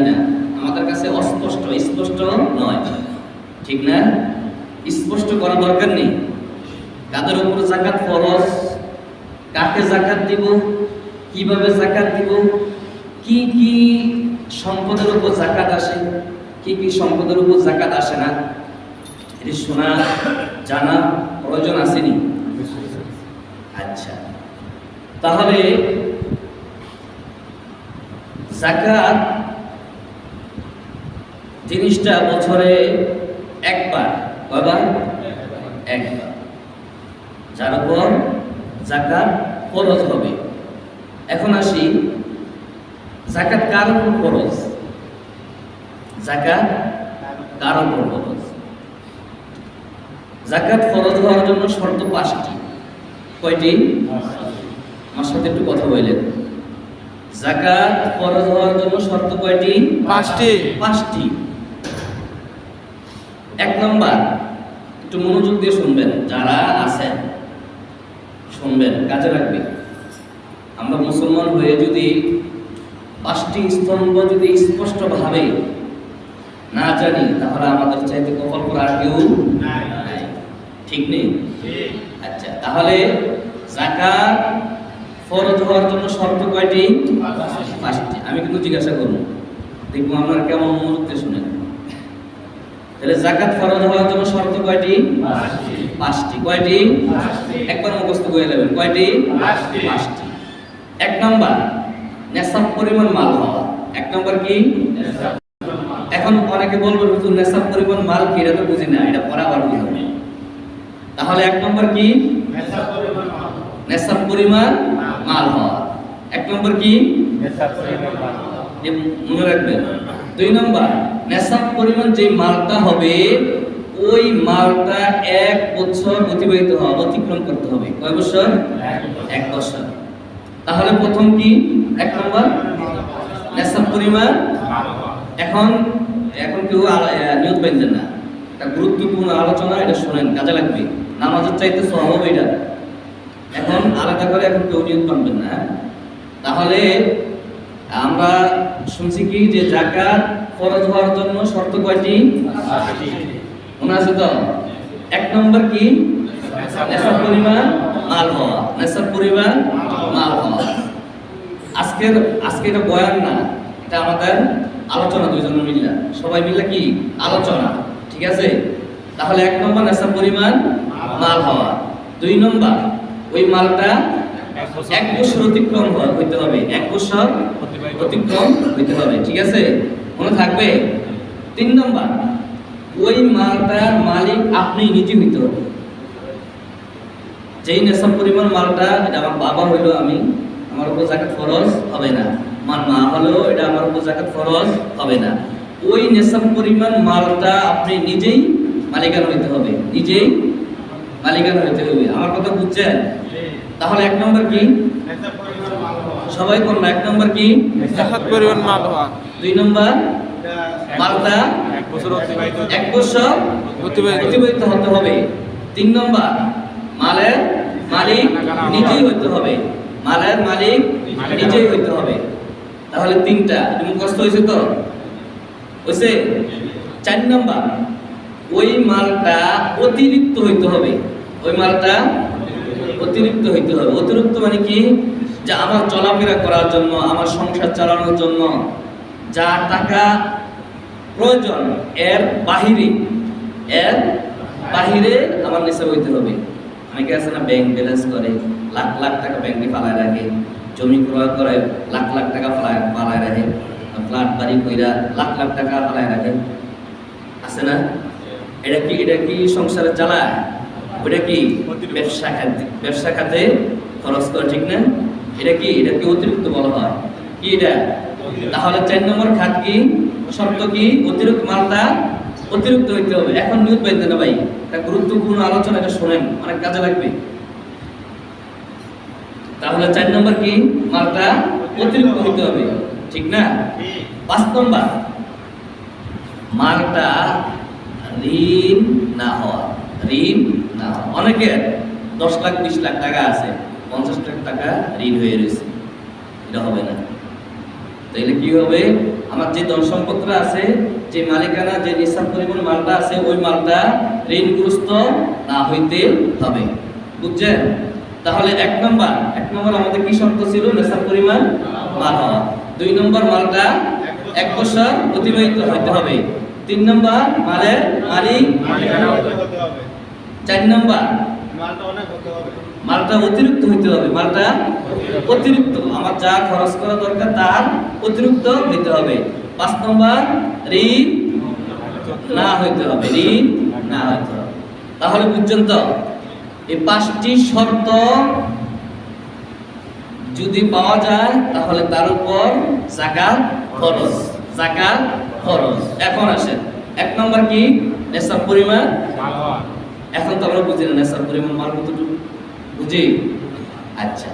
জানি না? আমাদের কাছে অস্পষ্ট, স্পষ্ট নয়। ঠিক না? স্পষ্ট করা দরকার নেই। কাদের উপর জাকাত ফরজ? কাকে জাকাত দিব? কীভাবে জাকাত দিব? কি কি সম্পদের উপর জাকাত আসে? কি কি সম্পদের উপর জাকাত আসে না? এটি শোনা জানা প্রয়োজন আসেনি। আচ্ছা। তাহলে জাকাত জিনিসটা বছরে একবার কয়বার? একবার। যার উপর জাকাত খরচ হবে। এখন আসি জাকাত কার উপর ফরজ? জাকাত কার উপর ফরজ? জাকাত খরচ হওয়ার জন্য শর্ত পাঁচটি। কয়টি? আমার সাথে একটু কথা বললেন জাকাত ফরজ হওয়ার জন্য শর্ত কয়টি? পাঁচটি। পাঁচটি। এক নম্বর একটু মনোযোগ দিয়ে শুনবেন যারা আছেন শুনবেন কাজে লাগবে। আমরা মুসলমান হয়ে যদি পাঁচটি স্তম্ভ যদি স্পষ্টভাবে না জানি তাহলে আমাদের চাইতে কপাল করে আর কেউ নাই। ঠিক নেই? আচ্ছা তাহলে জাকাত ফরজ হওয়ার জন্য শর্ত কয়টি? পাঁচটি। আমি কিন্তু জিজ্ঞাসা করব। দেখব আপনারা কেমন মনোযোগ দিয়ে শুনেন। তাহলে জাকাত ফরজ হওয়ার জন্য শর্ত কয়টি? পাঁচটি। কয়টি? একবার মুখস্থ করে নেবেন। কয়টি? পাঁচটি। এক নম্বর নেশাব পরিমাণ মাল হওয়া। এক নম্বর কি? এখন অনেকে বলবে হুজুর নেশাব পরিমাণ মাল কি? এটা তো বুঝি না এটা পরে আবার বুঝাবে তাহলে এক নম্বর কি? নেশাব পরিমাণ মাল হওয়া। এক নম্বর কি? মনে রাখবেন। দুই নম্বর নেশাব পরিমাণ যে মালটা হবে ওই মালটা এক বছর অতিবাহিত হওয়া অতিক্রম করতে হবে। কয় বছর? এক বছর। তাহলে প্রথম কি? এক নম্বর? নেশাব পরিমাণ? এখন এখন কেউ আহ, নিয়ত না। একটা গুরুত্বপূর্ণ আলোচনা এটা শোনেন কাজে লাগবে। নামাজের চাইতে স্বভাব এটা। এখন আলাদা করে এখন কেউ নিয়ত বানবেন না? তাহলে আমরা শুনছি কি যে জাকাত ফরজ হওয়ার জন্য শর্ত কয়টি? মনে আছে তো? এক নম্বর কি? নেশাব পরিমাণ মাল হওয়া। নেশাব পরিমাণ মাল হওয়া। আজকের আজকে এটা বয়ান না, এটা আমাদের আলোচনা, দুইজন মিল্লা সবাই মিল্লা কি? আলোচনা। ঠিক আছে? তাহলে এক নম্বর নেশাব পরিমাণ মাল হওয়া। দুই নম্বর, ওই মালটা এক বছর অতিক্রম হইতে হবে। এক বছর অতিক্রম হইতে হবে। ঠিক আছে? মনে থাকবে? তিন নম্বর ওই মালটার মালিক আপনি নিজে হইতে হবে যেই নেশাব পরিমাণ মালটা এটা আমার বাবা হইল আমি আমার উপর জাকাত ফরজ হবে না। আমার মা হলো এটা আমার উপর জাকাত ফরজ হবে না। ওই নেশাব পরিমাণ মালটা আপনি নিজেই মালিকানা হইতে হবে নিজেই মালিকানা হইতে হবে। আমার কথা বুঝছেন? তাহলে এক নম্বর কি? সবাই কোন এক নম্বর কি? পরিমাণ মাল হওয়া। দুই নম্বর মালটা এক বছর অতিবাহিত হতে হবে। তিন নম্বর মালের মালিক নিজেই হইতে হবে। মালের মালিক নিজেই হইতে হবে। তাহলে তিনটা মুখস্থ হয়েছে তো? হয়েছে? চার নম্বর ওই মালটা অতিরিক্ত হইতে হবে। ওই মালটা অতিরিক্ত হইতে হবে। অতিরিক্ত মানে কি? যে আমার চলাফেরা করার জন্য আমার সংসার চালানোর জন্য। যা টাকা প্রয়োজন এর বাহিরে এর বাহিরে আমার নিচে হইতে হবে। অনেকে আছে না ব্যাংক ব্যালেন্স করে, লাখ লাখ টাকা ব্যাংকে পালায় রাখে, জমি ক্রয় করে, লাখ লাখ টাকা পালায় পালায় রাখে, ফ্ল্যাট বাড়ি কইরা লাখ লাখ টাকা পালায় রাখে। আছে না? এটা কি এটা কি সংসারে চালায়? ওটা কি ব্যবসা খাতে ব্যবসা খাতে খরচ করে ঠিক না? এটা কি এটা কি অতিরিক্ত বলা হয়? কি এটা? তাহলে চার নম্বর খাত কি? শর্ত কি? অতিরিক্ত মালটা অতিরিক্ত হইতে হবে। এখন নিউজ পাইতে না ভাই। এটা গুরুত্বপূর্ণ আলোচনা, এটা শোনেন, অনেক কাজে লাগবে। তাহলে চার নম্বর কি? মালটা অতিরিক্ত হইতে হবে। ঠিক না? পাঁচ নম্বর। মালটা ঋণ না হওয়া। ঋণ না হওয়া। অনেকের দশ লাখ, বিশ লাখ টাকা আছে। পঞ্চাশ লাখ টাকা ঋণ হয়ে রয়েছে। এটা হবে না। তাইলে কি হবে? আমার যে ধন সম্পদটা আছে, যে মালিকানা, যে নিঃশ্বাস পরিমাণ মালটা আছে, ওই মালটা ঋণগ্রস্ত না হইতে হবে। বুঝছেন? তাহলে এক নম্বর এক নম্বর আমাদের কি শর্ত ছিল? নেশার পরিমাণ মাল হওয়া। দুই নম্বর মালটা এক বছর অতিবাহিত হইতে হবে। তিন নম্বর মালের মালিক চার নম্বর মালটা অতিরিক্ত হইতে হবে, মালটা অতিরিক্ত, আমার যা খরচ করা দরকার তার অতিরিক্ত হইতে হবে। পাঁচ নম্বর, ঋণ না হইতে হবে, ঋণ না হইতে হবে। তাহলে বুঝছেন তো, এই পাঁচটি শর্ত যদি পাওয়া যায়, তাহলে তার উপর জাকাত খরচ জাকাত খরচ এখন আসেন, এক নম্বর কি? নেশার পরিমাণ? এখন তো আমরা বুঝি না, নেশার পরিমাণ মাল কতটুকু? বুঝি? আচ্ছা।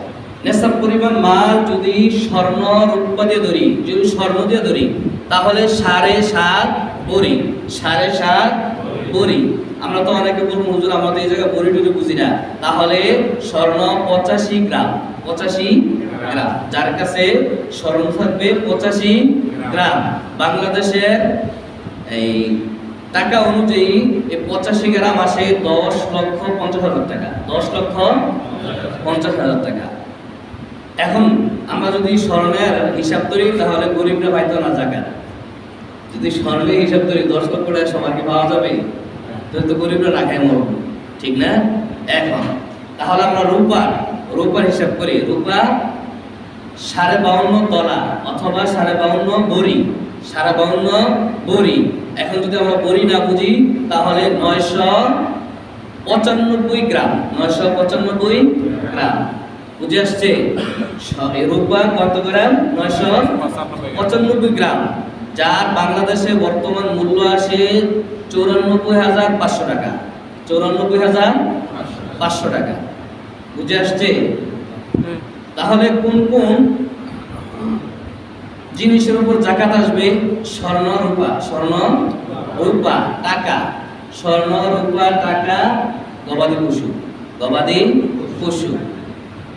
নেশার পরিমাণ মাল যদি স্বর্ণ রূপা দিয়ে ধরি, যদি স্বর্ণ দিয়ে ধরি, তাহলে সাড়ে সাত বড়ি, সাড়ে সাত বড়ি। আমরা তো অনেকে বলব, হুজুর আমাদের এই জায়গায় বড়ি টুড়ি বুঝি না। তাহলে স্বর্ণ পঁচাশি গ্রাম পঁচাশি গ্রাম। যার কাছে স্বর্ণ থাকবে পঁচাশি গ্রাম। বাংলাদেশের এই টাকা অনুযায়ী এই পঁচাশি গ্রাম আসে দশ লক্ষ পঞ্চাশ হাজার টাকা। দশ লক্ষ পঞ্চাশ হাজার টাকা। এখন আমরা যদি স্বর্ণের হিসাব করি, তাহলে গরিবরা পাইতো না জায়গা যদি স্বর্ণের হিসাব করি, দশ লক্ষ টাকা সবাইকে পাওয়া যাবে? তাহলে তো গরিবরা না খায় মরবে। ঠিক না? এখন, তাহলে আমরা রূপা রূপার হিসাব করি। রূপা সাড়ে বাউন্ন তলা অথবা সাড়ে বাউন্ন বড়ি। সাড়ে বাউন্ন বড়ি। এখন যদি আমরা বড়ি না বুঝি, তাহলে নয়শো পঁচানব্বই গ্রাম, নয়শো পঁচানব্বই গ্রাম। বুঝে আসছে? রূপা কত গ্রাম? নয়শো পঁচানব্বই গ্রাম। যার বাংলাদেশে বর্তমান মূল্য আসে চৌরানব্বই হাজার পাঁচশো টাকা। চৌরানব্বই হাজার পাঁচশো টাকা। বুঝে আসছে? তাহলে কোন কোন জিনিসের উপর জাকাত আসবে স্বর্ণ রূপা। স্বর্ণ রূপা টাকা। স্বর্ণ রূপা টাকা গবাদি পশু। গবাদি পশু।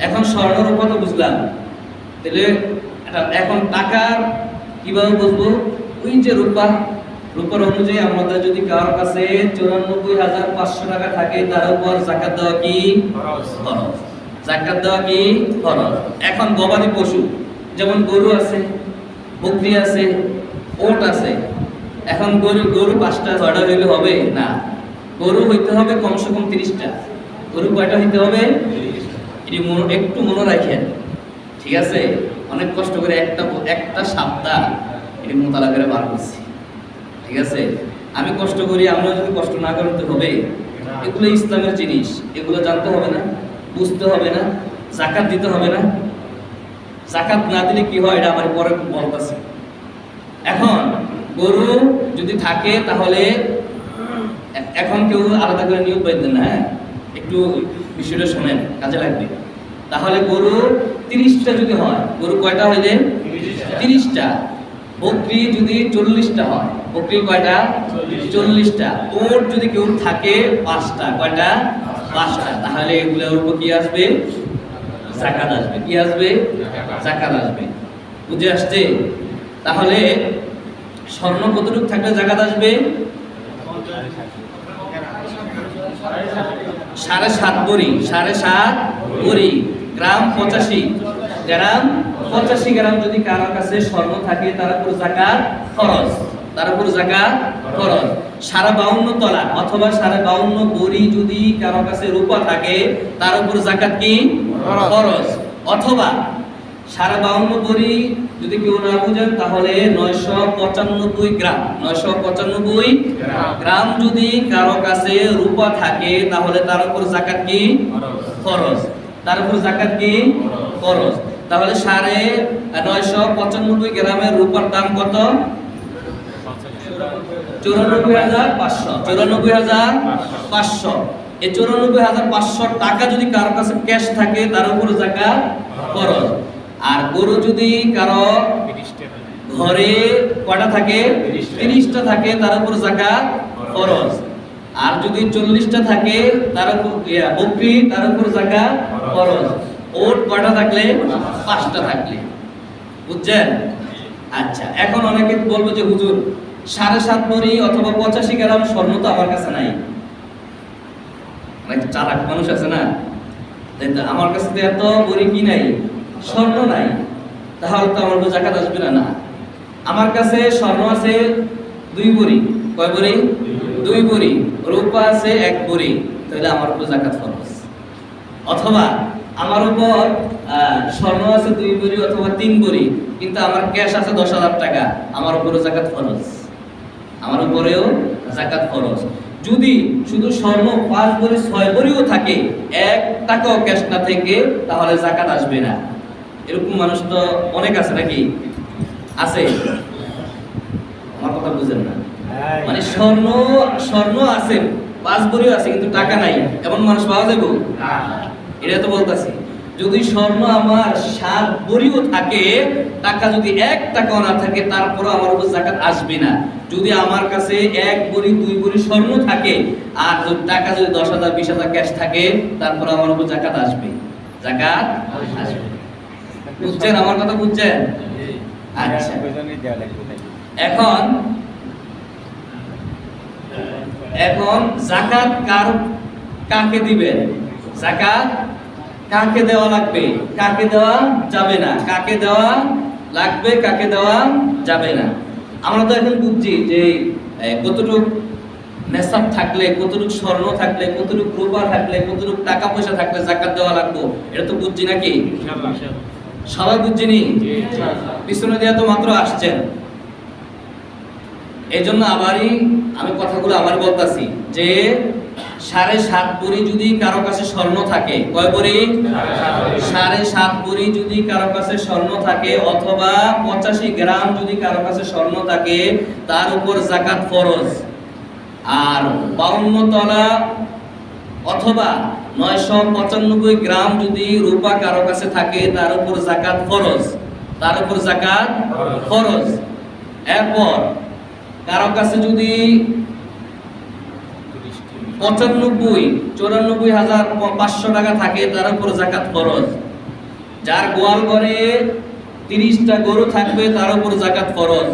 এখন স্বর্ণ রূপা তো বুঝলাম। তাহলে এখন টাকার কীভাবে বুঝব? ওই যে রূপা। রূপার অনুযায়ী আমাদের যদি কারোর কাছে চুরানব্বই হাজার পাঁচশো টাকা থাকে তার উপর জাকাত দেওয়া কি? খরচ জাকাত দেওয়া কি? খরচ এখন গবাদি পশু যেমন গরু আছে বকরি আছে ওট আছে। এখন গরু গরু পাঁচটা ছয়টা হইলে হবে? না। গরু হইতে হবে কমসে কম তিরিশটা। গরু কয়টা হইতে হবে? এটি মনে একটু মনে রাখেন ঠিক আছে? অনেক কষ্ট করে একটা একটা সপ্তাহ এটি মোতালা করে বার করছি ঠিক আছে? আমি কষ্ট করি আমরা যদি কষ্ট না করেন তো হবে? এগুলো ইসলামের জিনিস এগুলো জানতে হবে না বুঝতে হবে না জাকাত দিতে হবে না। জাকাত না দিলে কি হয় এটা আমার পরে বলতেছে। এখন গরু যদি থাকে তাহলে এখন কেউ আলাদা করে নিয়োগ পাইতেন না হ্যাঁ? একটু বিষয়টা শোনেন কাজে লাগবে। তাহলে গরু তিরিশটা যদি হয় গরু কয়টা হইলে তিরিশটা। বকরি যদি চল্লিশটা হয় বকরি কয়টা? চল্লিশটা। ওট যদি কেউ থাকে পাঁচটা কয়টা? পাঁচটা। তাহলে এগুলোর উপর কি আসবে? জাকাত আসবে। কি আসবে? জাকাত আসবে। বুঝে আসছে? তাহলে স্বর্ণ কতটুকু থাকলে জাকাত আসবে? সাড়ে সাত বড়ি সাড়ে সাত বড়ি গ্রাম পঁচাশি। গ্রাম পঁচাশি গ্রাম যদি কারও কাছে স্বর্ণ থাকে, তার পুরো জাকাত খরচ তার উপর জাকাত খরচ সাড়ে বাউন্ন তলা অথবা সাড়ে বাউন্ন বড়ি যদি কারও কাছে রূপা থাকে তার উপর জাকাত কি। খরচ অথবা সাড়ে বাউন্ন বড়ি যদি কেউ না বুঝেন তাহলে নয়শো পঁচানব্বই গ্রাম নয়শো পঁচানব্বই গ্রাম। যদি কারও কাছে রূপা থাকে তাহলে তার উপর জাকাত কি? খরচ তার উপর জাকাত কি? খরচ তাহলে সাড়ে নয়শো পঁচানব্বই গ্রামের রূপার দাম কত? চৌরানব্বই হাজার পাঁচশো। চৌরানব্বই হাজার পাঁচশো। এই চৌরানব্বই হাজার পাঁচশো টাকা যদি কারও কাছে ক্যাশ থাকে, তার উপর জাকাত খরচ। আর গরু যদি কারও ঘরে কয়টা থাকে? তিরিশটা থাকে, তার উপর জাকাত খরচ। আর যদি চল্লিশটা থাকে, তার উপর বকরি, তার উপর জাকাত খরচ। ওট কয়টা থাকলে? পাঁচটা থাকলে। বুঝছেন? আচ্ছা এখন অনেকে বলব যে, হুজুর সাড়ে সাত ভরি অথবা পঁচাশি গ্রাম স্বর্ণ তো আমার কাছে নাই। অনেক চালাক মানুষ আছে না? আমার কাছে তো এত ভরি কি নাই? স্বর্ণ নাই। তাহলে তো আমার জাকাত আসবে না না। আমার কাছে স্বর্ণ আছে দুই ভরি কয় ভরি দুই ভরি রূপা আছে এক ভরি তাহলে আমার উপর জাকাত ফরজ। অথবা আমার উপর স্বর্ণ আছে দুই ভরি অথবা তিন ভরি কিন্তু আমার ক্যাশ আছে দশ হাজার টাকা। আমার উপরে জাকাত ফরজ। আমার উপরেও জাকাত ফরজ। যদি শুধু স্বর্ণ পাঁচ ভরি ছয় ভরিও থাকে এক টাকাও ক্যাশ না থেকে তাহলে জাকাত আসবে না। এরকম মানুষ তো অনেক আছে নাকি? আছে? আমার কথা বুঝেন না। মানে স্বর্ণ স্বর্ণ আছে পাঁচ ভরিও আছে কিন্তু টাকা নাই। এমন মানুষ পাওয়া যাবে? এটা তো বলতেছি। যদি স্বর্ণ আমার সাত ভরিও থাকে, টাকা যদি এক টাকাও না থাকে, তারপরও আমার উপর জাকাত আসবে না। যদি আমার কাছে এক ভরি দুই ভরি স্বর্ণ থাকে, আর যদি টাকা যদি দশ হাজার, বিশ হাজার ক্যাশ থাকে তারপর আমার উপর জাকাত আসবে। জাকাত আসবে। বুঝছেন আমার কথা বুঝছেন? আচ্ছা। এখন এখন জাকাত কার কাকে দিবেন? জাকাত কাকে দেওয়া লাগবে? কাকে দেওয়া যাবে না? কাকে দেওয়া লাগবে? কাকে দেওয়া যাবে না? আমরা তো এখন বুঝছি যে কতটুক নেশাব থাকলে কতটুক স্বর্ণ থাকলে কতটুক রূপা থাকলে কতটুক টাকা পয়সা থাকলে জাকাত দেওয়া লাগবে? এটা তো বুঝছি নাকি? সবাই বুঝছিনি পিছনে দিয়ে তো মাত্র আসছেন। এই জন্য আবারই আমি কথাগুলো আবার বলতাছি যে সাড়ে সাত ভরি যদি কারও কাছে স্বর্ণ থাকে, কয় ভরি সাড়ে সাত ভরি যদি কারও কাছে স্বর্ণ থাকে, অথবা পঁচাশি গ্রাম যদি কারও কাছে স্বর্ণ থাকে, তার উপর জাকাত ফরজ। আর বাউন্ন তলা অথবা নয়শো পঁচানব্বই গ্রাম যদি রূপা কারও কাছে থাকে, তার উপর জাকাত ফরজ। তার উপর জাকাত ফরজ। এরপর কারও কাছে যদি পঁচানব্বই, চৌরানব্বই হাজার পাঁচশো টাকা থাকে তার উপর জাকাত ফরজ। যার গোয়াল ঘরে তিরিশটা গরু থাকবে তার উপর জাকাত ফরজ।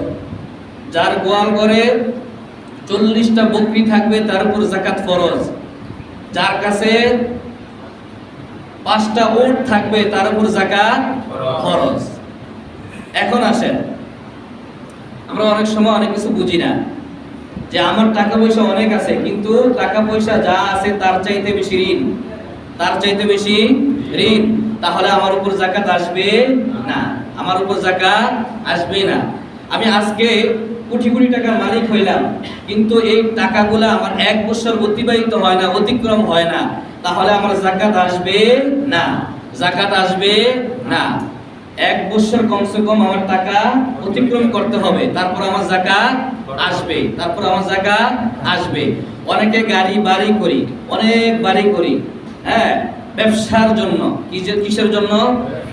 যার গোয়াল ঘরে চল্লিশটা বকরি থাকবে তার উপর জাকাত ফরজ। যার কাছে পাঁচটা ওট থাকবে তার উপর জাকাত ফরজ। এখন আসেন। আমরা অনেক সময় অনেক কিছু বুঝি না। যে আমার টাকা পয়সা অনেক আছে, কিন্তু টাকা পয়সা যা আছে তার চাইতে বেশি ঋণ। তার চাইতে বেশি ঋণ। তাহলে আমার উপর জাকাত আসবে না। আমার উপর জাকাত আসবে না। আমি আজকে কোটি কোটি টাকার মালিক হইলাম, কিন্তু এই টাকাগুলো আমার এক বছর অতিবাহিত হয় না, অতিক্রম হয় না। তাহলে আমার জাকাত আসবে না। জাকাত আসবে না। এক বছর কমসে কম আমার টাকা অতিক্রম করতে হবে। তারপর আমার জাকাত আসবে, তারপর আমার জাকাত আসবে। অনেকে গাড়ি বাড়ি করি, অনেক বাড়ি করি হ্যাঁ ব্যবসার জন্য, কিসের কিসের জন্য?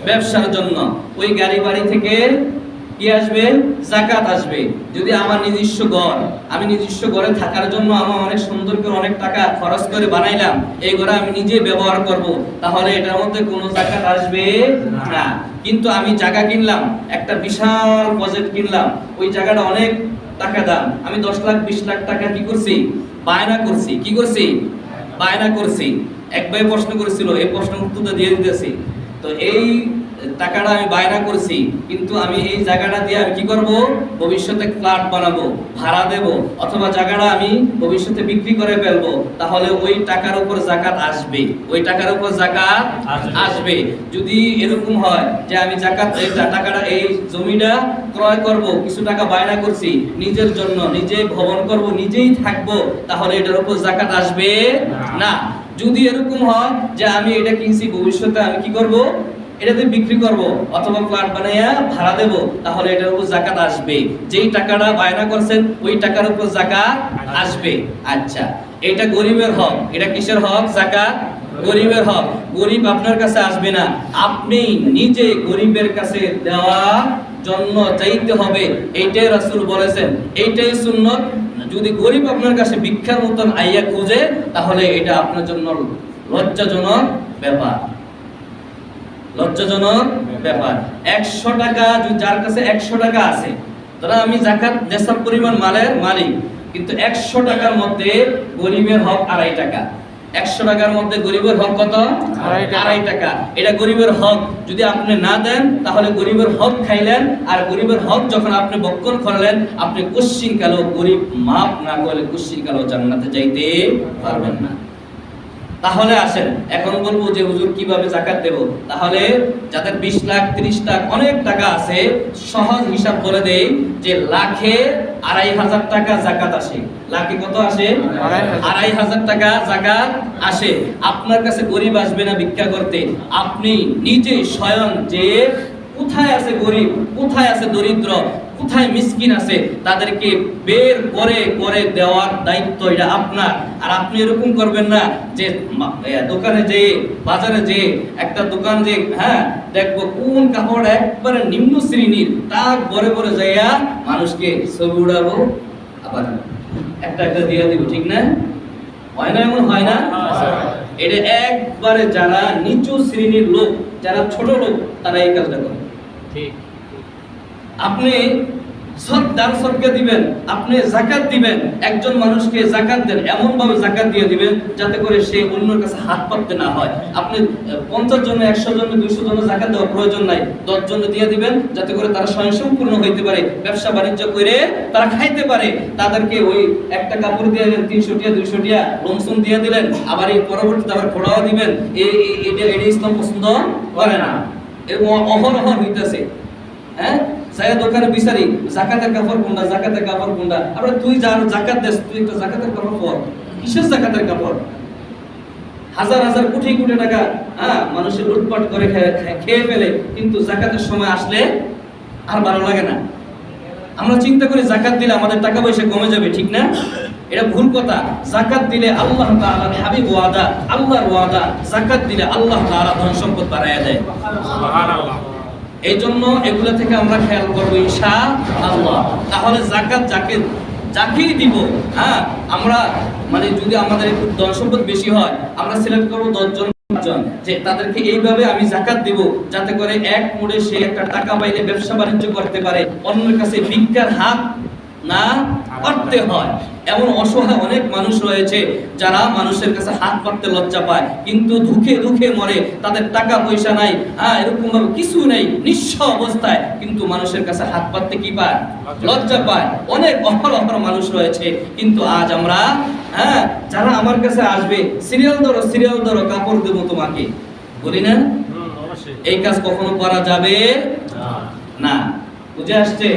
ব্যবসার জন্য। ওই গাড়ি বাড়ি থেকে কি আসবে? জাকাত আসবে। যদি আমার নিজস্ব ঘর, আমি নিজস্ব ঘরে থাকার জন্য আমার অনেক সুন্দর করে অনেক টাকা খরচ করে বানাইলাম, এই ঘরে আমি নিজে ব্যবহার করব, তাহলে এটার মধ্যে কোনো জাকাত আসবে না। কিন্তু আমি জায়গা কিনলাম, একটা বিশাল বাজেট কিনলাম, ওই জায়গাটা অনেক টাকা দাম। আমি দশ লাখ, বিশ লাখ টাকা কি করছি? বায়না করছি। কি করছি? বায়না করছি। এক ভাই প্রশ্ন করেছিল, এই প্রশ্ন উত্তরটা দিয়ে দিতেছি। তো এই টাকাটা আমি বায়না করছি কিন্তু আমি এই জায়গাটা দিয়ে আমি কি করব? ভবিষ্যতে ফ্ল্যাট বানাবো ভাড়া দেব অথবা জায়গাটা আমি ভবিষ্যতে বিক্রি করে ফেলব তাহলে ওই টাকার উপর জাকাত আসবে। ওই টাকার উপর জাকাত আসবে। যদি এরকম হয় যে আমি জাকাত টাকাটা এই জমিটা ক্রয় করব কিছু টাকা বায়না করছি নিজের জন্য নিজে ভবন করব নিজেই থাকব তাহলে এটার উপর জাকাত আসবে না। যদি এরকম হয় যে আমি এটা কিনছি ভবিষ্যতে আমি কি করব? এটাতে বিক্রি করব অথবা ফ্ল্যাট বানাইয়া ভাড়া দেব, তাহলে এটার উপর জাকাত আসবে। যেই টাকাটা বায়না করছেন, ওই টাকার উপর জাকাত আসবে। আচ্ছা এটা গরিবের হক। এটা কিসের হক? জাকাত গরিবের হক। গরিব আপনার কাছে আসবে না। আপনি নিজে গরিবের কাছে দেওয়া জন্য চাইতে হবে। এইটাই রাসুল বলেছেন। এইটাই সুন্নত। যদি গরিব আপনার কাছে ভিক্ষার মতন আইয়া খুঁজে, তাহলে এটা আপনার জন্য লজ্জাজনক ব্যাপার। লজ্জাজনক ব্যাপার। একশো টাকা যার কাছে একশো টাকা আছে ধরো আমি জাকাত নেশাব পরিমাণ মালের মালিক কিন্তু একশো টাকার মধ্যে গরিবের হক আড়াই টাকা। একশো টাকার মধ্যে গরিবের হক কত? আড়াই টাকা। আড়াই টাকা। এটা গরিবের হক। যদি আপনি না দেন তাহলে গরিবের হক খাইলেন আর গরিবের হক যখন আপনি বক্ষণ করলেন আপনি কুশ্চিন কালো গরিব মাপ না করলে কুশ্চিন কালো জান্নাতে যাইতে পারবেন না। তাহলে আসেন এখন বলব যে হুজুর কীভাবে জাকাত দেব? তাহলে যাদের বিশ লাখ ত্রিশ লাখ অনেক টাকা আছে সহজ হিসাব বলে দেই যে লাখে আড়াই হাজার টাকা জাকাত আসে। লাখে কত আসে? আড়াই হাজার। আড়াই হাজার টাকা জাকাত আসে। আপনার কাছে গরিব আসবে না ভিক্ষা করতে। আপনি নিজে স্বয়ং যে কোথায় আছে গরিব কোথায় আছে দরিদ্র কোথায় মিসকিন আছে তাদেরকে বের করে করে দেওয়ার দায়িত্ব এটা আপনার। আর আপনি এরকম করবেন না যে দোকানে যে বাজারে যে একটা দোকান যে হ্যাঁ দেখব কোন কাপড় একবারে নিম্ন শ্রেণির তাক বরে বরে যাইয়া মানুষকে ছবি উড়াবো আবার একটা একটা দিয়ে দিব ঠিক না? হয় না এমন হয় না? এটা একবারে যারা নিচু শ্রেণির লোক যারা ছোট লোক তারা এই কাজটা করে। ঠিক। আপনি সৎ দান সদকা দিবেন, আপনি জাকাত দিবেন, একজন মানুষকে জাকাত দেন এমন ভাবে জাকাত দিয়ে দিবেন যাতে করে সে অন্যের কাছে হাত পাততে না হয়। আপনি পঞ্চাশ জন, একশো জন, দুইশো জন জাকাত দেওয়ার প্রয়োজন নাই। দশ জন দিয়ে দিবেন যাতে করে তারা স্বয়ংসম্পূর্ণ হইতে পারে, ব্যবসা বাণিজ্য করে তারা খাইতে পারে। তাদেরকে ওই একটা কাপড় দিয়ে তিনশো টিয়া, দুইশো টিয়া লমসুন দিয়ে দিলেন, আবার এই পরবর্তীতে আবার খোড়াও দিবেন। এই এটা এটা ইসলাম পছন্দ করে না। এরকম অহরহ হইতেছে। হ্যাঁ? সায়া দোকানে বিচারি, জাকাতের কাপড় কোনটা জাকাতের কাপড় কোনটা আবার তুই যার জাকাত দেস, তুই একটা জাকাতের কাপড় পর কিসের জাকাতের কাপড় হাজার হাজার কোটি কোটি টাকা হ্যাঁ মানুষের লুটপাট করে খেয়ে ফেলে, কিন্তু জাকাতের সময় আসলে আর ভালো লাগে না। আমরা চিন্তা করি জাকাত দিলে আমাদের টাকা পয়সা কমে যাবে, ঠিক না? এটা ভুল কথা। জাকাত দিলে আল্লাহ তাআলার হাবিব ওয়াদা, আল্লাহর ওয়াদা। জাকাত দিলে আল্লাহ তাআলা ধন সম্পদ বাড়ায়া দেয়। সুবহানাল্লাহ। এই জন্য এগুলো থেকে আমরা খেয়াল করব ঈশা আল্লাহ তাহলে জাকাত যাকে যাকেই দিব হ্যাঁ আমরা মানে যদি আমাদের একটু সম্পদ বেশি হয়, আমরা সিলেক্ট করব দশজন জন যে তাদেরকে এইভাবে আমি জাকাত দিব যাতে করে এক মোড়ে সে একটা টাকা পাইলে ব্যবসা বাণিজ্য করতে পারে, অন্যের কাছে ভিক্ষার হাত না পাততে হয়। এমন অসহায় অনেক মানুষ রয়েছে যারা মানুষের কাছে হাত পাততে লজ্জা পায় কিন্তু দুঃখে দুঃখে মরে তাদের টাকা পয়সা নাই হ্যাঁ এরকম ভাবে কিছু নেই নিঃস্ব অবস্থায় কিন্তু মানুষের কাছে হাত পাততে কি পায়? লজ্জা পায়। অনেক অহর অহর মানুষ রয়েছে কিন্তু আজ আমরা হ্যাঁ যারা আমার কাছে আসবে সিরিয়াল ধরো সিরিয়াল ধরো কাপড় দেবো তোমাকে। বলি না? এই কাজ কখনো করা যাবে না। বুঝে আসছে?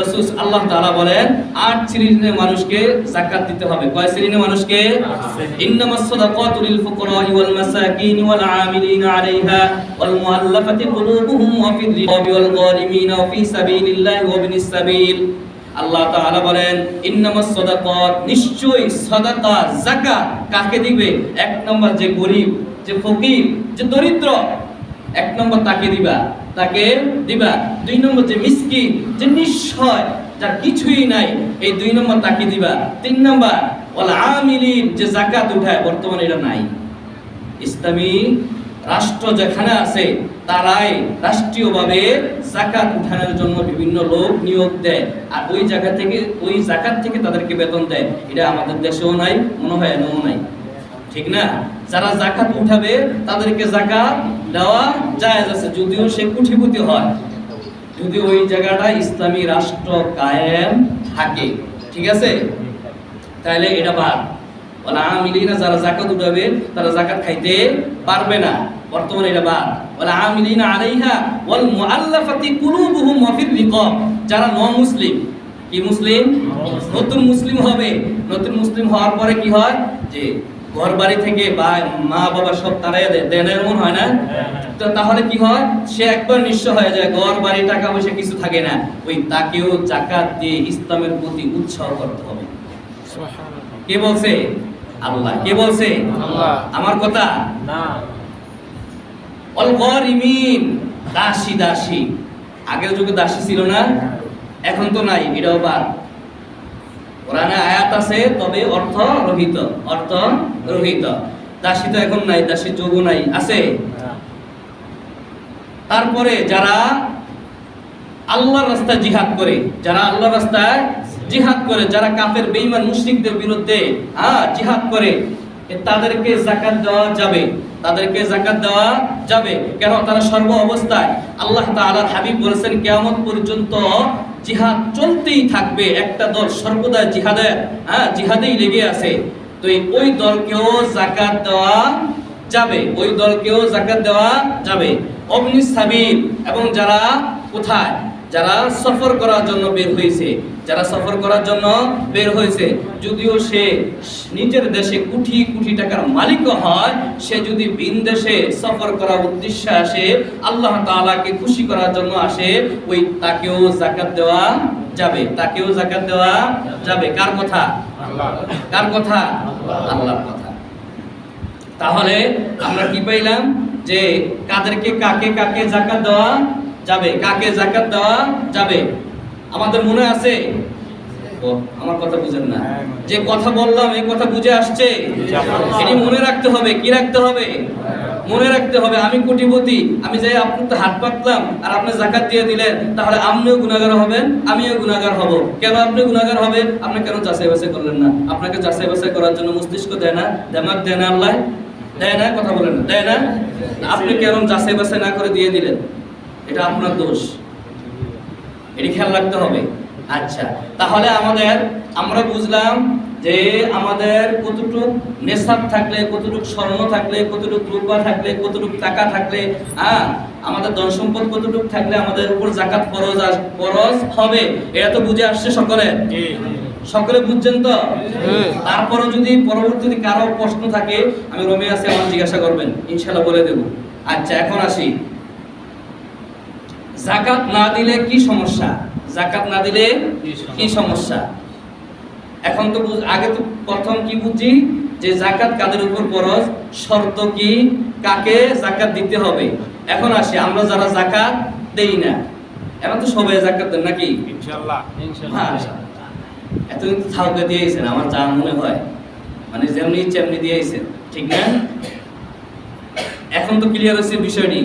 রসুল আল্লাহ তাআলা বলেন আট শ্রেণির মানুষকে যাকাত দিতে হবে। কয় শ্রেণির মানুষকে? ইন্নামাস সাদাকাতু লিল ফুকারাই ওয়াল মাসাকিন ওয়াল আমিলিনা আলাইহা ওয়াল মুআল্লাফাতি কুলুবুহুম ওয়া ফির রিকাবি ওয়াল গারিমিনা ওয়া ফি সাবিলিল্লাহি ওয়া ইবনিস সাবিল। আল্লাহ তাআলা বলেন ইন্নামাস সাদাকাত নিশ্চয়ই সাদাকা যাকাত কাকে দিবে? এক নম্বর যে গরিব যে ফকির যে দরিদ্র এক নম্বর তাকে দিবা তাকে দিবা। দুই নম্বর যে মিসকিন, যে নিঃস্বয় যার কিছুই নাই, এই দুই নম্বর তাকে দিবা। তিন নম্বর, ওয়াল আমিলিন, যে জাকাত উঠায়, বর্তমানে এটা নাই। ইসলামী রাষ্ট্র যেখানে আছে, তারাই রাষ্ট্রীয়ভাবে জাকাত উঠানোর জন্য বিভিন্ন লোক নিয়োগ দেয়। আর ওই জায়গা থেকে, ওই জাকাত থেকে তাদেরকে বেতন দেয়। এটা আমাদের দেশেও নাই, মনে হয় এনেও নাই। ঠিক না? যারা জাকাত উঠাবে, তাদেরকে জাকাত দেওয়া জায়েজ আছে। যদিও সে কুঠিপুতি হয় যদি ওই জায়গাটা ইসলামী রাষ্ট্র কায়েম থাকে। ঠিক আছে? তাহলে এটা বাদ। যারা জাকাত উঠাবে, তারা জাকাত খাইতে পারবে না। বর্তমানে এটা যারা নন মুসলিম কি মুসলিম? নতুন মুসলিম হবে। নতুন মুসলিম হওয়ার পরে কি হয়? যে ঘর বাড়ি থেকে বা মা বাবা সব তারাই দেয় এমন হয় না? তো তাহলে কি হয়? সে একবার নিঃস্ব হয়ে যায় ঘর বাড়ি টাকা পয়সা কিছু থাকে না। ওই তাকেও জাকাত দিয়ে ইসলামের প্রতি উৎসাহ করতে হবে। কে বলছে? আল্লাহ। কে বলছে? আল্লাহ। আমার কথা? না। অল গরিমিন দাসী দাসী। আগের যুগে দাসী ছিল না এখন তো নাই এটাও বাদ। কোরআনে আয়াত আছে, তবে অর্থ রহিত অর্থ রহিত। দাসী তো এখন নাই দাসীর যোগও নাই, আছে। তারপরে যারা আল্লাহর রাস্তায় জিহাদ করে, যারা আল্লাহর রাস্তায় জিহাদ করে, যারা কাফের, বেঈমান, মুশরিকদের বিরুদ্ধে হ্যাঁ জিহাদ করে তাদেরকে জাকাত দেওয়া যাবে, তাদেরকে জাকাত দেওয়া যাবে। কেন? তারা সর্ব অবস্থায় আল্লাহ তাআলার হাবিব বলেছেন, কিয়ামত পর্যন্ত জিহাদ চলতেই থাকবে, একটা দল সর্বদা জিহাদে হ্যাঁ জিহাদেই লেগে আছে। তো ওই দলকেও জাকাত দেওয়া যাবে, ওই দলকেও জাকাত দেওয়া যাবে। অগ্নি সাবিল এবং যারা কোথায়? যারা সফর করার জন্য বের হয়েছে, যারা সফর করার জন্য বের হয়েছে, যদিও সে নিজের দেশে কোটি কোটি টাকার মালিক হয়, সে যদি ভিন দেশে সফর করার উদ্দেশ্যে আসে, আল্লাহ তাআলাকে খুশি করার জন্য আসে, ওই তাকেও জাকাত দেওয়া যাবে। তাকেও জাকাত দেওয়া যাবে। কার কথা? কার কথা? আল্লাহর কথা। তাহলে আমরা কি পাইলাম? যে কাদেরকে কাকে কাকে জাকাত দেওয়া যাবে? কাকে জাকাত দেওয়া যাবে? আমাদের মনে আছে? আমার কথা বুঝেন না। যে কথা বললাম এই কথা বুঝে আসছে। এটি মনে রাখতে হবে। কি রাখতে হবে? মনে রাখতে হবে আমি কোটিপতি আমি যাই আপনার তো হাত পাতলাম আর আপনি জাকাত দিয়ে দিলেন তাহলে আপনিও গুণাগার হবেন আমিও গুণাগার হব। কেন আপনি গুণাগার হবেন? আপনি কেন যাচাই বাছাই করলেন না? আপনাকে যাচাই বাছাই করার জন্য মস্তিষ্ক দেয় না? দেমাগ দেয় না আল্লাহ? দেয় না? কথা বলেন না। দেয় না? আপনি কেন যাচাই বাছাই না করে দিয়ে দিলেন? এটা আপনার দোষ। এটি খেয়াল রাখতে হবে। আচ্ছা তাহলে আমাদের আমরা বুঝলাম যে আমাদের কতটুক নেশাব থাকলে কতটুক স্বর্ণ থাকলে কতটুক রূপা থাকলে কতটুক টাকা থাকলে হ্যাঁ আমাদের ধন সম্পদ কতটুক থাকলে আমাদের উপর জাকাত ফরজ আস- ফরজ হবে? এটা তো বুঝে আসছে সকলে? সকলে বুঝছেন তো? তারপরে যদি পরবর্তীতে কারও প্রশ্ন থাকে আমি রমে আছে আমার জিজ্ঞাসা করবেন। ইনশাল্লাহ বলে দেব। আচ্ছা এখন আসি। জাকাত না দিলে কি সমস্যা? জাকাত না দিলে কি সমস্যা? এখন তো বুঝ- আগে তো প্রথম কি বুঝি যে জাকাত কাদের উপর ফরজ? শর্ত কি? কাকে জাকাত দিতে হবে? এখন আসি আমরা যারা জাকাত দেই না এখন তো সবাই জাকাত দেন নাকি? ইনশাআল্লাহ আচ্ছা। এতদিন তো থাউকে দিয়েছেন আমার যা মনে হয়। মানে যেমনি ইচ্ছে এমনি দিয়েছেন ঠিক না? এখন তো ক্লিয়ার হচ্ছে বিষয়টি।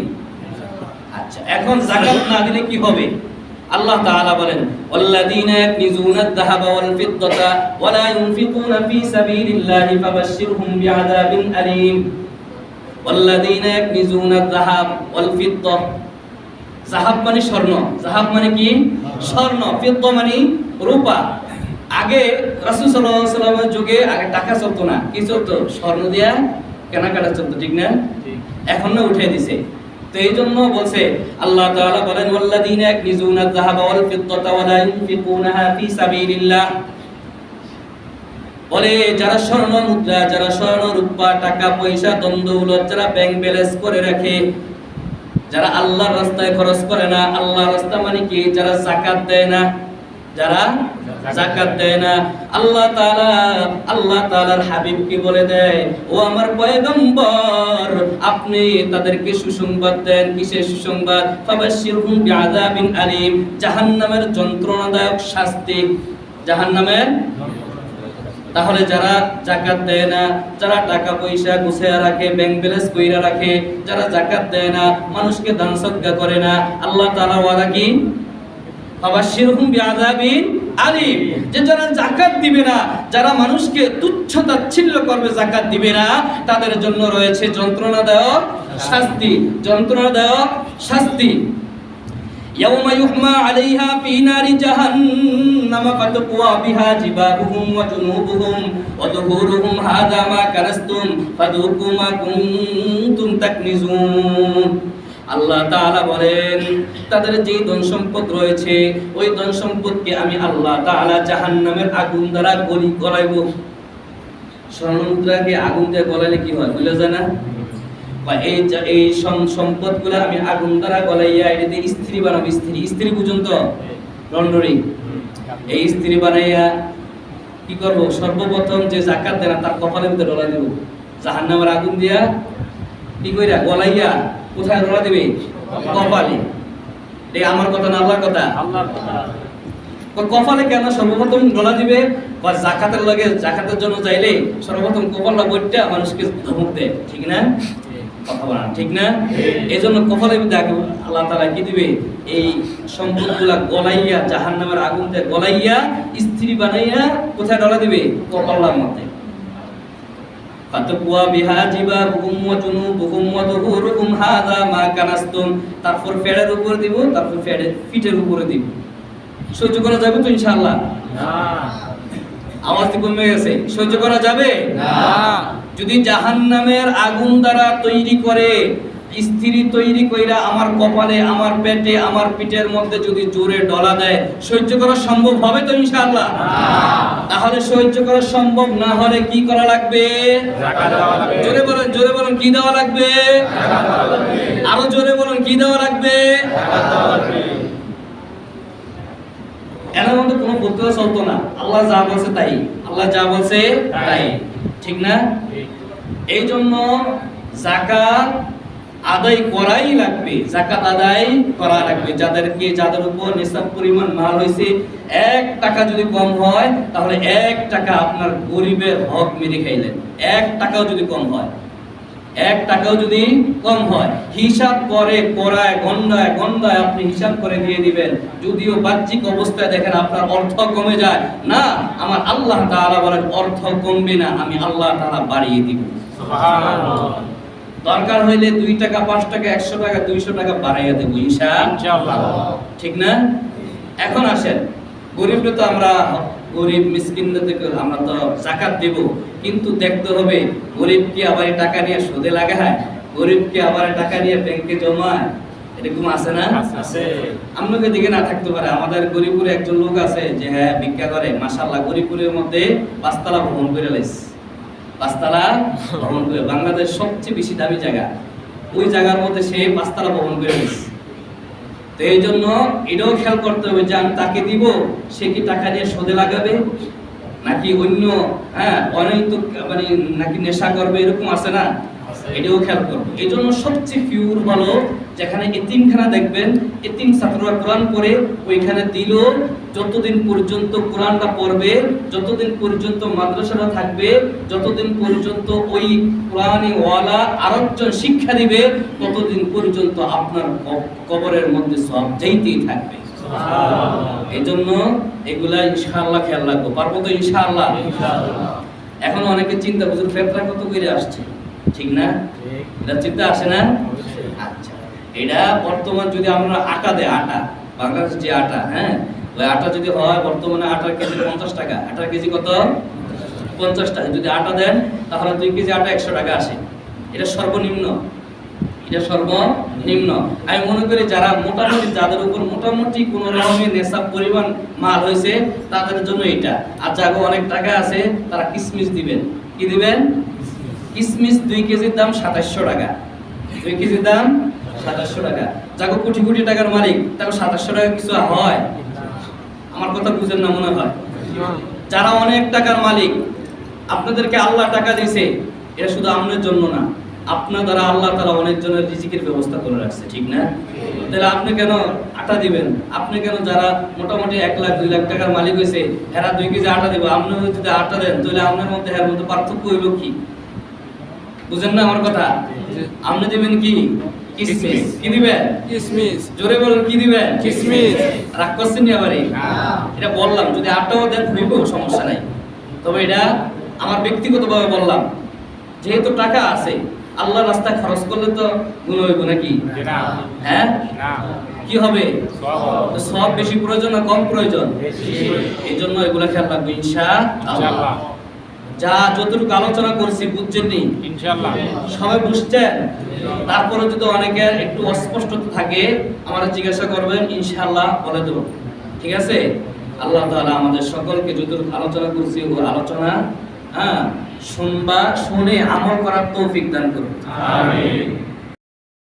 আচ্ছা এখন জাকাত না দিলে কি হবে? আল্লাহ তাআলা বলেন ওয়াল্লাযীনা ইয়াকনিজুনা আয-যাহাবা ওয়াল ফিদ্দাতা ওয়া লা ইউনফিকুনা ফী সাবিলিল্লাহি ফাবাশশিরহুম বিআযাবিন আলীম। ওয়াল্লাযীনা ইয়াকনিজুনা আয-যাহাব ওয়াল ফিদ্দা জাহাব মানে স্বর্ণ। জাহাব মানে কি? স্বর্ণ। ফিদ্দা মানে রূপা। আগে রাসূল সাল্লাল্লাহু আলাইহি সাল্লামের যুগে আগে টাকা চলতো না। কি চলতো? স্বর্ণ দিয়া কেনাকাটা চলতো। ঠিক না? এখন না উঠে দিছে। তো এই জন্য বলছে, আল্লাহ তাআলা বলেন, ওয়াল্লাযীনা ইয়াকনিজুনা আয-যাহাবা ওয়াল ইউনফিকুনাহা বলে, যারা স্বর্ণ মুদ্রা, যারা স্বর্ণ রূপা, টাকা, পয়সা দ্বন্দ্বৌলত যারা ব্যাংক ব্যালেন্স করে রাখে, যারা আল্লাহর রাস্তায় খরচ করে না, আল্লাহর রাস্তা মানে কি? যারা জাকাত দেয় না যারা জাকাত দেয় না, আল্লাহ তাআলা, আল্লাহ তাআলার হাবিব কি বলে দেয়, ও আমার পয়গম্বর, আপনি তাদেরকে সুসংবাদ দেন। কিসের সুসংবাদ? ফাবাশশিরহুম বিআযাবিন আলীম, জাহান্নামের যন্ত্রণাদায়ক শাস্তি। জাহান্নামের? তাহলে যারা জাকাত দেয় না, যারা টাকা পয়সা গুছিয়ে রাখে, ব্যাংক ব্যালেন্স কইরা রাখে, যারা জাকাত দেয় না, মানুষকে দান সদকা করে না, আল্লাহ তাআলা ওয়াদা কি? আবাসিরহুম বিআযাবিন আলিম। যে যারা যাকাত দিবে না, যারা মানুষকে তুচ্ছ তাচ্ছিল্য করবে, যাকাত দিবে না, তাদের জন্য রয়েছে যন্ত্রণাদায়ক শাস্তি। যন্ত্রণাদায়ক শাস্তি। ইয়াউমা ইউহমা আলাইহা ফি নারি জাহান্নাম ফাতুকওয়া বিহা জিবাবুহুম ওয়া জুনুবুহুম ওয়া যুহুরুহুম হাদা মা কানাস্তুম ফাদুকু মা কুনতুম তাকনিজুন। আল্লাহ তাআলা বলেন, তাদের যে ধন সম্পদ রয়েছে, ওই ধন সম্পদকে আমি আল্লাহ তাআলা জাহান্নামের আগুন দ্বারা গলি গলাইব। স্বর্ণ মুদ্রাকে আগুন দিয়ে গলাইলে কি হয়? বুঝলে যায় না? বা এই এই সম্পদ আমি আগুন দ্বারা গলাইয়া এটাতে স্ত্রী বানাবো। স্ত্রী স্ত্রী বুঝুন তো? রন্ডরি এই স্ত্রী বানাইয়া কি করব? সর্বপ্রথম যে জাকাত দেনা, তার কপালের ভিতরে ডলা দিব। জাহান্নামের আগুন দিয়া কি কইরা? গলাইয়া কোথায় ডলা দিবে? কপালে। এই আমার কথা না আল্লাহর কথা? কপালে কেন সর্বপ্রথম ডলা দিবে? বা জাকাতের লগে জাকাতের জন্য চাইলে সর্বপ্রথম কপালটা বইটা মানুষকে ধমক দেয়। ঠিক না? কথা বলেন ঠিক না? এই জন্য কপালে দেখে আল্লাহ তালা কি দিবে? এই সম্পদগুলা গলাইয়া জাহান নামের আগুন দিয়ে গলাইয়া স্ত্রী বানাইয়া কোথায় ডলা দিবে? কপালার মধ্যে ফাতাকুয়া বিহা জিবাহুম ওয়া জুনুবুহুম ওয়া যুহুরুহুম হাযা মা কানাসতুম তারপর ফেডের উপর দিব তারপর ফেডের পিঠের উপরে দিব। সহ্য করা যাবে তো ইনশাআল্লাহ? আওয়াজ কমে গেছে? সহ্য করা যাবে? যদি জাহান্নামের আগুন দ্বারা তৈরি করে স্ত্রী তৈরি কইরা আমার কপালে আমার পেটে আমার পিঠের মধ্যে যদি জোরে ডলা দেয় সহ্য করা সম্ভব হবে তো ইনশাআল্লাহ? তাহলে সহ্য করা সম্ভব না হলে কি করা লাগবে। জোরে বলেন জোরে বলেন কি দেওয়া লাগবে? আরও জোরে বলেন কি দেওয়া লাগবে? এর মধ্যে কোনো বলতে চলতো না। আল্লাহ যা বলছে তাই। আল্লাহ যা বলছে তাই। ঠিক না? এই জন্য জাকাত আদায় করাই লাগবে জাকাত আদায় করা লাগবে। যাদেরকে, যাদের উপর নিসাব পরিমাণ মাল হয়েছে এক টাকা যদি কম হয়, তাহলে এক টাকা আপনার গরিবের হক মেরে খাইলেন। এক টাকাও যদি কম হয়। এক টাকাও যদি কম হয়, হিসাব করে করায় গন্ডায় গন্ডায় আপনি হিসাব করে দিয়ে দিবেন। যদিও বাহ্যিক অবস্থায় দেখেন আপনার অর্থ কমে যায়। না, আমার আল্লাহ তাআলা বলেন, অর্থ কমবে না, আমি আল্লাহ তাআলা বাড়িয়ে দিব। সুবহানাল্লাহ। দরকার হইলে দুই টাকা পাঁচ টাকা একশো টাকা দুইশো টাকা বাড়াইয়া দেবো ইনশাআল্লাহ। ঠিক না? এখন আসেন। গরিবরা তো আমরা গরিব মিসকিনদেরকে আমরা তো জাকাত দেব কিন্তু দেখতে হবে গরিব কি আবার টাকা নিয়ে সুদে লাগায় গরিব কি আবার টাকা নিয়ে ব্যাংকে জমায়? এরকম আছে না? আছে। আপনাকে দিকে না থাকতে পারে। আমাদের গরিবপুরে একজন লোক আছে যে হ্যাঁ ভিক্ষা করে। মাসাল্লাহ গরিপুরের মধ্যে পাঁচতলা ভ্রমণ করে লাইছে। পাঁচতলা ভ্রমণ করে বাংলাদেশ সবচেয়ে বেশি দামি জায়গা ওই জায়গার মধ্যে সে পাঁচতলা ভ্রমণ করে নিয়েছে তো এই জন্য এটাও খেয়াল করতে হবে যে আমি তাকে দিব, সে কি টাকা দিয়ে সোদে লাগাবে, নাকি অন্য হ্যাঁ অনৈত মানে নাকি নেশা করবে, এরকম আছে না। এটাও খেয়াল করব এই জন্য সবচেয়ে পিওর হলো যেখানে এতিমখানা দেখবেন এতিম ছাত্ররা কোরআন পড়ে ওইখানে দিল যতদিন পর্যন্ত কোরআনটা পড়বে যতদিন পর্যন্ত মাদ্রাসাটা থাকবে যতদিন পর্যন্ত ওই কোরআনি ওয়ালা আরেকজন শিক্ষা দিবে ততদিন পর্যন্ত আপনার কবরের মধ্যে সব যাইতেই থাকবে। এই জন্য এগুলা ইনশাআল্লাহ খেয়াল রাখব। পারব তো ইনশাআল্লাহ? ইনশাআল্লাহ। এখন অনেকে চিন্তা বুঝুন ফেতরা কত করে আসছে? ঠিক না? এটা চিন্তা আসে না? আচ্ছা। এটা বর্তমান যদি আমরা আটা দেয় আটা বাংলাদেশ যে আটা হ্যাঁ? ওই আটা যদি হয়, বর্তমানে আটার কেজি পঞ্চাশ টাকা। আটার কেজি কত? পঞ্চাশ টাকা। যদি আটা দেন, তাহলে দুই কেজি আটা একশো টাকা আসে। এটা সর্বনিম্ন। এটা সর্বনিম্ন। আমি মনে করি যারা মোটামুটি, যাদের উপর মোটামুটি কোন রকমের নেশা পরিমাণ মাল হয়েছে, তাদের জন্য এটা। আর যাগো অনেক টাকা আছে, তারা কিসমিস দিবেন। কি দিবেন? কিসমিস দুই কেজির দাম সাতাশশো টাকা। দুই কেজির দাম সাতাশশো টাকা। যাকে, কোটি কোটি টাকার মালিক, তাকে সাতাশশো টাকা কিছু হয়। আমার কথা বুঝেন না মনে হয়? যারা অনেক টাকার মালিক, আপনাদেরকে আল্লাহ টাকা দিয়েছে এটা শুধু আপনার জন্য না। আপনার দ্বারা আল্লাহ তারা অনেক জনের রিজিকের ব্যবস্থা করে রাখছে, ঠিক না? তাহলে আপনি কেন আটা দিবেন? আপনি কেন যারা মোটামুটি এক লাখ, দুই লাখ টাকার মালিক হয়েছে হেরা দুই কেজি আটা দিব? আপনি যদি আটা দেন, তাহলে আপনার মধ্যে হের মধ্যে পার্থক্য হইল কি? বুঝেন না আমার কথা? আপনি দিবেন কি? কিসমিস। কি দিবেন? কিসমিস। জোরে বলুন কি দিবেন? কিসমিস। রাগ করছেন নি আবারই এটা বললাম যদি আটটাও দেন হইব সমস্যা নাই। তবে এটা আমার ব্যক্তিগতভাবে বললাম যেহেতু টাকা আছে আল্লাহ রাস্তায় খরচ করলে তো গুণ হইব নাকি? হ্যাঁ? কি হবে? সব। বেশি প্রয়োজন না কম প্রয়োজন? এই জন্য এগুলা খেয়াল রাখব ইনশা। যা যতটুকু আলোচনা করছি বুঝছেন নি? ইনশাআল্লাহ। সবাই বুঝছেন? তারপরে যদি অনেকের একটু অস্পষ্ট থাকে আমরা জিজ্ঞাসা করবেন ইনশাআল্লাহ বলে দেব। ঠিক আছে? আল্লাহ তাআলা আমাদের সকলকে যতটুকু আলোচনা করছি ও আলোচনা হ্যাঁ শুনবা শুনে আমল করার তৌফিক দান করুন। আমিন।